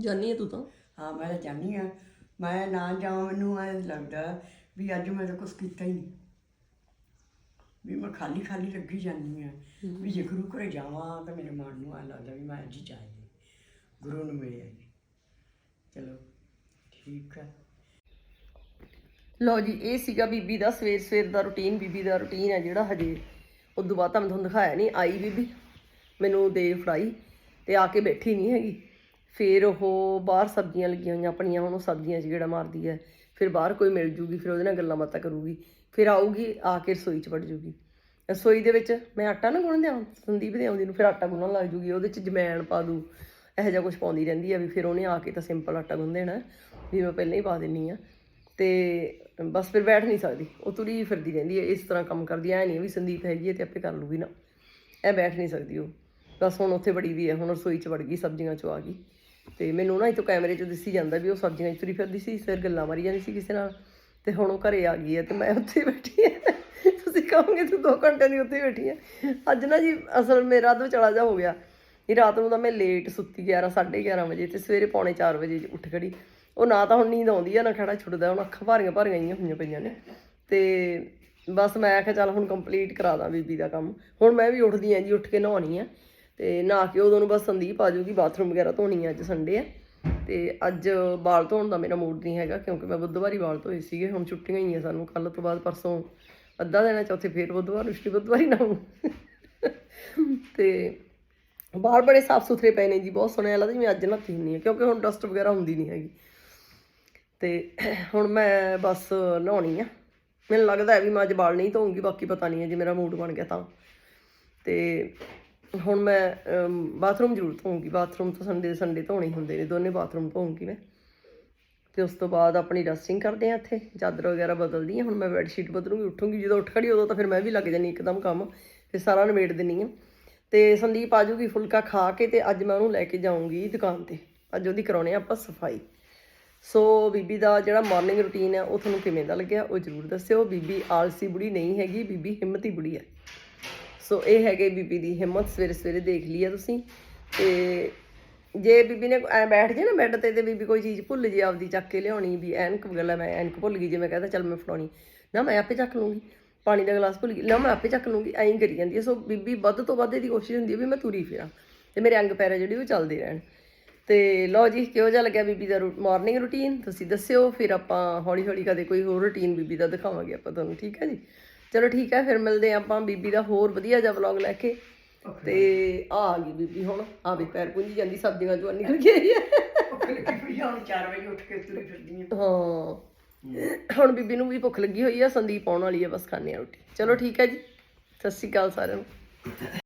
ਜਾਨੀ ਹੈ ਤੂੰ ਤਾਂ? ਹਾਂ ਮੈਂ ਤਾਂ ਚਾਹੁੰਦੀ ਆ। ਮੈਂ ਨਾ ਜਾਵਾਂ ਮੈਨੂੰ ਐ ਲੱਗਦਾ ਵੀ ਅੱਜ ਮੈਂ ਤਾਂ ਕੁਝ ਕੀਤਾ ਹੀ ਨਹੀਂ। ਵੀ ਮੈਂ ਖਾਲੀ ਖਾਲੀ ਲੱਗੀ ਜਾਂਦੀ ਆ ਵੀ ਜੇ ਗੁਰੂ ਘਰੇ ਜਾਵਾਂ ਤਾਂ ਮੇਰੇ ਮਨ ਨੂੰ ਐ ਲੱਗਦਾ ਵੀ ਮੈਂ ਅੱਜ ਹੀ ਜਾਈਏ ਗੁਰੂ ਨੂੰ ਮਿਲਿਆ ਜੀ ਚਲੋ ਠੀਕ ਹੈ। ਲਓ ਜੀ ਇਹ ਸੀਗਾ ਬੀਬੀ ਦਾ ਸਵੇਰ ਸਵੇਰ ਦਾ ਰੁਟੀਨ। ਬੀਬੀ ਦਾ ਰੁਟੀਨ ਹੈ ਜਿਹੜਾ ਹਜੇ। ਉਦੋਂ ਬਾਅਦ ਤਾਂ ਮੈਂ ਤੁਹਾਨੂੰ ਦਿਖਾਇਆ ਨਹੀਂ। ਆਈ ਬੀਬੀ ਮੈਨੂੰ ਦੇ ਫੜਾਈ ਤੇ ਆ ਕੇ ਬੈਠੀ ਨਹੀਂ ਹੈਗੀ। ਫਿਰ ਉਹ ਬਾਹਰ ਸਬਜ਼ੀਆਂ ਲੱਗੀਆਂ ਹੋਈਆਂ ਆਪਣੀਆਂ ਹੁਣ ਉਹ ਸਬਜ਼ੀਆਂ 'ਚ ਜਿਹੜਾ ਮਾਰਦੀ ਹੈ। ਫਿਰ ਬਾਹਰ ਕੋਈ ਮਿਲ ਜੂਗੀ, ਫਿਰ ਉਹਦੇ ਨਾਲ ਗੱਲਾਂ ਬਾਤਾਂ ਕਰੂਗੀ, ਫਿਰ ਆਊਗੀ, ਆ ਕੇ ਰਸੋਈ 'ਚ ਵੜ ਜੂਗੀ। ਰਸੋਈ ਦੇ ਵਿੱਚ ਮੈਂ ਆਟਾ ਨਾ ਗੁੰਨ ਦਿਆਂ ਸੰਦੀਪ ਦੇ ਆਉਂਦੀ ਨੂੰ ਫਿਰ ਆਟਾ ਗੁੰਨਣ ਲੱਗ ਜੂਗੀ, ਉਹਦੇ 'ਚ ਜਮੈਣ ਪਾ ਦੂ, ਇਹੋ ਜਿਹਾ ਕੁਝ ਪਾਉਂਦੀ ਰਹਿੰਦੀ ਆ ਵੀ ਫਿਰ ਉਹਨੇ ਆ ਕੇ ਤਾਂ ਸਿੰਪਲ ਆਟਾ ਗੁੰਨ ਦੇਣਾ, ਵੀ ਮੈਂ ਪਹਿਲਾਂ ਹੀ ਪਾ ਦਿੰਨੀ ਆ। ਤੇ ਬਸ ਫਿਰ ਬੈਠ ਨਹੀਂ ਸਕਦੀ, ਉਹ ਤੁਰੀ ਫਿਰਦੀ ਰਹਿੰਦੀ ਹੈ ਇਸ ਤਰ੍ਹਾਂ ਕੰਮ ਕਰਦੀ ਐ ਨਹੀਂ ਵੀ ਸੰਦੀਪ ਹੈਗੀ ਹੈ ਤੇ ਆਪੇ ਕਰ ਲੂਗੀ ਨਾ। ਐ ਬੈਠ ਨਹੀਂ ਸਕਦੀ ਉਹ। ਬਸ ਹੁਣ ਉੱਥੇ ਬੜੀ ਵੀ ਹੈ ਹੁਣ ਰਸੋਈ 'ਚ ਵੜ ਗਈ, ਸਬਜ਼ੀਆਂ 'ਚ ਆ ਗਈ। ਤੇ ਮੈਨੂੰ ਨਾ ਇੱਥੋਂ ਕੈਮਰੇ 'ਚ ਦਿਸੀ ਜਾਂਦਾ ਵੀ ਉਹ ਸਬਜ਼ੀਆਂ 'ਚ ਤੁਰੀ ਫਿਰਦੀ ਸੀ ਫਿਰ ਗੱਲਾਂ ਮਾਰੀ ਜਾਂਦੀ ਸੀ ਕਿਸੇ ਨਾਲ, ਤੇ ਹੁਣ ਉਹ ਘਰੇ ਆ ਗਈ ਹੈ ਤੇ ਮੈਂ ਉੱਥੇ ਬੈਠੀ ਹਾਂ। ਤੁਸੀਂ ਕਹੋਗੇ ਤੂੰ 2 ਘੰਟਿਆਂ ਦੀ ਉੱਥੇ ਹੀ ਬੈਠੀ ਹੈ। ਅੱਜ ਨਾ ਜੀ ਅਸਲ ਮੇਰਾ ਤਾਂ ਚਲਾ ਜਾ ਹੋ ਗਿਆ। ਇਹ ਰਾਤ ਨੂੰ ਤਾਂ ਮੈਂ ਲੇਟ ਸੁੱਤੀ 11 11:30 ਵਜੇ ਤੇ ਸਵੇਰੇ ਪੌਣੇ 4 ਵਜੇ ਉੱਠ ਖੜੀ। ਉਹ ਨਾ ਤਾਂ ਹੁਣ ਨੀਂਦ ਆਉਂਦੀ ਆ, ਨਾ ਖੜਾ ਛੁੱਟਦਾ, ਹੁਣ ਅੱਖਾਂ ਭਾਰੀਆਂ ਭਾਰੀਆਂ ਹੀ ਹੋਈਆਂ ਪਈਆਂ ਨੇ। ਤੇ ਬਸ ਮੈਂ ਆਖਿਆ ਚੱਲ ਹੁਣ ਕੰਪਲੀਟ ਕਰਾ ਦਾਂ ਬੀਬੀ ਦਾ ਕੰਮ। ਹੁਣ ਮੈਂ ਵੀ ਉੱਠਦੀ ਆਂ ਜੀ, ਉੱਠ ਕੇ ਨਹਾਉਣੀ ਆ। ਤੇ ਨਾ ਕੇ ਉਦੋਂ ਨੂੰ ਬਸ ਸੰਦੀਪ ਆ ਜਾਊਗੀ ਬਾਥਰੂਮ ਵਗੈਰਾ ਧੋਣੀ ਆ ਅੱਜ ਸੰਡੇ ਹੈ ਤੇ ਅੱਜ ਵਾਲ ਧੋਣ ਦਾ ਮੇਰਾ ਮੂਡ ਨਹੀਂ ਹੈਗਾ ਕਿਉਂਕਿ ਮੈਂ ਬੁੱਧਵਾਰੀ ਵਾਲ ਧੋਏ ਸੀਗੇ, ਹੁਣ ਛੁੱਟੀਆਂ ਹੀ ਆ ਸਾਨੂੰ ਕੱਲ ਤੋਂ ਬਾਅਦ ਪਰਸੋਂ ਅੱਧਾ ਦਿਨ ਆ, ਚੌਥੇ ਫੇਰ ਬੁੱਧਵਾਰ ਨੂੰ ਬੁੱਧਵਾਰੀ ਨਾ ਤੇ ਬਾਹਰ ਬੜੇ ਸਾਫ਼ ਸੁਥਰੇ ਪਏ ਨੇ ਜੀ, ਬਹੁਤ ਸੋਹਣੇ ਲੱਗਦਾ ਜਿਵੇਂ ਅੱਜ ਨਹਾਤੀ ਹੁੰਦੀ ਆ ਕਿਉਂਕਿ ਹੁਣ ਡਸਟ ਵਗੈਰਾ ਹੁੰਦੀ ਨਹੀਂ ਹੈਗੀ। ਤੇ ਹੁਣ ਮੈਂ ਬਸ ਨਹਾਉਣੀ ਆ। ਮੈਨੂੰ ਲੱਗਦਾ ਹੈ ਵੀ ਮੈਂ ਅੱਜ ਵਾਲ ਨਹੀਂ ਧੋਉਂਗੀ ਬਾਕੀ ਪਤਾ ਨਹੀਂ ਹੈ ਜੇ ਮੇਰਾ ਮੂਡ ਬਣ ਗਿਆ ਤਾਂ। ਤੇ ਹੁਣ ਮੈਂ ਬਾਥਰੂਮ ਜ਼ਰੂਰ ਧੋਉਂਗੀ ਬਾਥਰੂਮ ਤਾਂ ਸੰਡੇ ਸੰਡੇ ਧੋਣੇ ਹੁੰਦੇ ਨੇ। ਦੋਨੇ ਬਾਥਰੂਮ ਧੋਉਂਗੀ ਮੈਂ। ਤੇ ਉਸ ਤੋਂ ਬਾਅਦ ਆਪਣੀ ਰੈਸਟਿੰਗ ਕਰਦੇ ਆ ਇੱਥੇ। ਚਾਦਰ ਵਗੈਰਾ ਬਦਲਦੀ ਆ ਹੁਣ ਮੈਂ ਬੈੱਡ ਸ਼ੀਟ ਬਦਲੂੰਗੀ, ਉੱਠੂੰਗੀ। ਜਦੋਂ ਉੱਠ ਖੜੀ ਉਦੋਂ ਤਾਂ ਫਿਰ ਮੈਂ ਵੀ ਲੱਗ ਜਾਨੀ ਇੱਕਦਮ ਕੰਮ। ਤੇ ਸਾਰਾ ਨਿਬੇੜ ਦਿੰਨੀ ਆ ਤੇ ਸੰਦੀਪ ਆ ਜੂਗੀ ਫੁਲਕਾ ਖਾ ਕੇ ਤੇ ਅੱਜ ਮੈਂ ਉਹਨੂੰ ਲੈ ਕੇ ਜਾਊਂਗੀ ਦੁਕਾਨ ਤੇ। ਅੱਜ ਉਹਦੀ ਕਰਾਉਣੇ ਆ ਆਪਾਂ ਸਫ਼ਾਈ। ਸੋ ਬੀਬੀ ਦਾ ਜਿਹੜਾ ਮਾਰਨਿੰਗ ਰੁਟੀਨ ਹੈ, ਉਹ ਤੁਹਾਨੂੰ ਕਿਵੇਂ ਦਾ ਲੱਗਿਆ ਉਹ ਜਰੂਰ ਦੱਸਿਓ। ਬੀਬੀ ਆਲਸੀ ਬੁੜੀ ਨਹੀਂ ਹੈਗੀ। ਬੀਬੀ ਹਿੰਮਤੀ ਬੁੜੀ ਹੈ। ਸੋ ਇਹ ਹੈਗੇ ਬੀਬੀ ਦੀ ਹਿੰਮਤ, ਸਵੇਰੇ ਸਵੇਰੇ ਦੇਖ ਲਈ ਆ ਤੁਸੀਂ। ਤੇ ਜੇ ਬੀਬੀ ਨੇ ਐ ਬੈਠ ਜੇ ਨਾ ਬੈੱਡ ਤੇ ਤੇ ਬੀਬੀ ਕੋਈ ਚੀਜ਼ ਭੁੱਲ ਜੇ, ਆਪਦੀ ਚੱਕ ਕੇ ਲਿਆਉਣੀ ਵੀ ਐਨਕ ਵਗੈਰਾ ਮੈਂ ਐਨਕ ਭੁੱਲ ਗਈ, ਜੇ ਮੈਂ ਕਹਿੰਦਾ ਚੱਲ ਮੈਂ ਫੜਾਉਣੀ। ਨਾ, ਮੈਂ ਆਪੇ ਚੱਕ ਲੂੰਗੀ, ਪਾਣੀ ਦਾ ਗਲਾਸ ਭੁੱਲ ਗਈ। ਨਾ, ਮੈਂ ਆਪੇ ਚੱਕ ਲੂੰਗੀ, ਐਂ ਕਰੀ ਜਾਂਦੀ ਹੈ ਸੋ ਬੀਬੀ ਵੱਧ ਤੋਂ ਵੱਧ ਇਹਦੀ ਕੋਸ਼ਿਸ਼ ਹੁੰਦੀ ਹੈ ਵੀ ਮੈਂ ਤੁਰੀ ਫਿਰਾਂ, ਤੇ ਮੇਰੇ ਅੰਗ ਪੈਰ ਆ ਜਿਹੜੇ ਉਹ ਚੱਲਦੇ ਰਹਿਣ। ਤੇ ਲਓ ਜੀ, ਕਿਹੋ ਜਿਹਾ ਲੱਗਿਆ ਬੀਬੀ ਦਾ ਮਾਰਨਿੰਗ ਰੁਟੀਨ? ਤੁਸੀਂ ਦੱਸਿਓ, ਫਿਰ ਆਪਾਂ ਹੌਲੀ ਹੌਲੀ ਕਦੇ ਕੋਈ ਹੋਰ ਰੁਟੀਨ ਬੀਬੀ ਦਾ ਦਿਖਾਵਾਂਗੇ ਆਪਾਂ ਤੁਹਾਨੂੰ, ਠੀਕ ਹੈ ਜੀ? ਚਲੋ ਠੀਕ ਹੈ ਫਿਰ ਮਿਲਦੇ ਹਾਂ ਆਪਾਂ ਬੀਬੀ ਦਾ ਹੋਰ ਵਧੀਆ ਜਿਹਾ ਵਲੌਗ ਲੈ ਕੇ। ਤੇ ਆ ਆ ਗਈ ਬੀਬੀ ਹੁਣ ਆ ਵੀ ਪੈਰ ਪੁੰਜੀ ਜਾਂਦੀ ਸਬਜ਼ੀਆਂ ਚੋਂ ਨਿਕਲ ਗਈ ਹੈ ਭੁੱਖ ਲੱਗੀ ਹੋਈ ਆ ਹੁਣ 4 ਵਜੇ ਉੱਠ ਕੇ ਤੁਰੀ ਫਿਰਦੀ ਆ। ਹਾਂ। ਹੁਣ ਬੀਬੀ ਨੂੰ ਵੀ ਭੁੱਖ ਲੱਗੀ ਹੋਈ ਆ ਸੰਦੀਪ ਆਉਣ ਵਾਲੀ ਹੈ ਬਸ ਖਾਣੇ ਆ ਰੋਟੀ। ਚਲੋ ਠੀਕ ਹੈ ਜੀ ਸਤਿ ਸ਼੍ਰੀ ਅਕਾਲ ਸਾਰਿਆਂ ਨੂੰ।